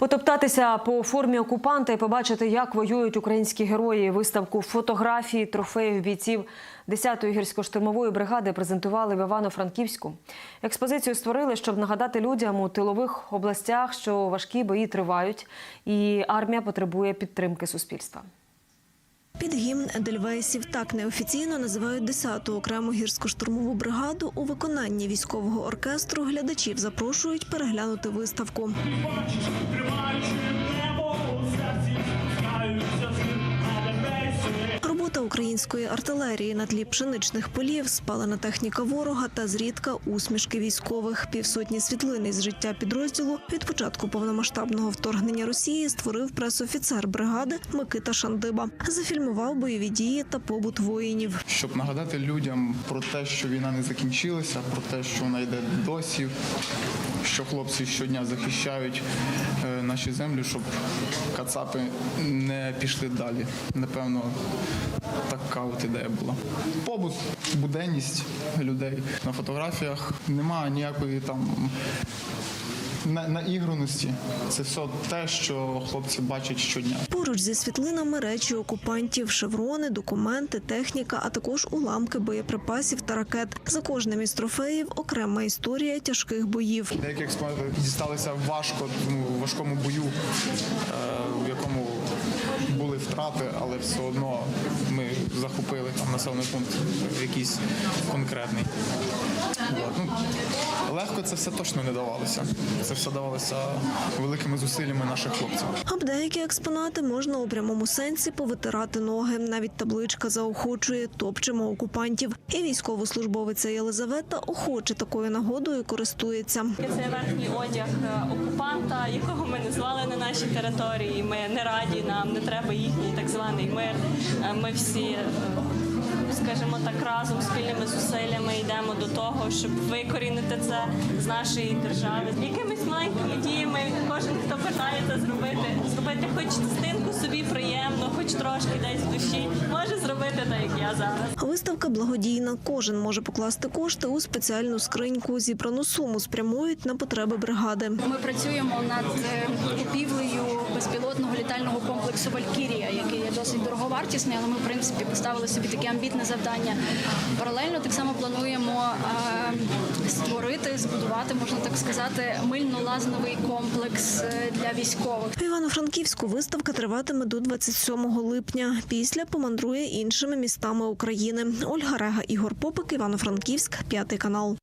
Потоптатися по формі окупанта і побачити, як воюють українські герої. Виставку фотографій, трофеїв бійців 10-ї гірсько-штурмової бригади презентували в Івано-Франківську. Експозицію створили, щоб нагадати людям у тилових областях, що важкі бої тривають, і армія потребує підтримки суспільства. Під гімн Едельвейсів так неофіційно називають 10-ту окрему гірсько-штурмову бригаду. У виконанні військового оркестру глядачів запрошують переглянути виставку. Української артилерії на тлі пшеничних полів, спалена техніка ворога та зрідка усмішки військових. Півсотні світлин із життя підрозділу від початку повномасштабного вторгнення Росії створив пресофіцер бригади Микита Шандиба. Зафільмував бойові дії та побут воїнів. щоб нагадати людям про те, що війна не закінчилася, про те, що вона йде досі, що хлопці щодня захищають е, наші землі, щоб кацапи не пішли далі. Напевно, така от ідея була. Побут, буденність людей на фотографіях немає ніякої там. На, наіграності це все те, що хлопці бачать щодня. Поруч зі світлинами речі окупантів, шеврони, документи, техніка, а також уламки боєприпасів та ракет. За кожним із трофеїв окрема історія тяжких боїв. Деякі експонати дісталися важко, в важкому бою, е, в якому були втрати, але все одно ми захопили там населений пункт якийсь конкретний. Ну, легко це все точно не давалося. Це все давалося великими зусиллями наших хлопців. Об деякі експонати можна у прямому сенсі повитирати ноги. Навіть табличка заохочує топчемо окупантів. І військовослужбовиця Єлизавета охоче такою нагодою користується. Це верхній одяг е, окупанта, якого ми не звали на нашій території. Ми не раді, нам не треба їхній так званий мир. Е, Ми всі, е, так, разом спільними зусиллями йдемо до того, щоб викорінити це з нашої держави. Якимись маленькими діями кожен, хто бажає це зробити, зробити хоч частинку собі хоч трошки десь в душі, може зробити так, як я зараз. Виставка благодійна. Кожен може покласти кошти у спеціальну скриньку. Зібрану суму спрямують на потреби бригади. Ми працюємо над е, купівлею безпілотного літального комплексу Валькірія, який є досить дороговартісний, але ми в принципі поставили собі таке амбітне завдання. Паралельно так само плануємо е, створити, збудувати, можна так сказати, мильно-лазновий комплекс е, для військових. В Івано-Франківську виставка триватиме до 27 липня. Після помандрує іншими містами України. Ольга Рега, Ігор Попик, Івано-Франківськ, п'ятий канал.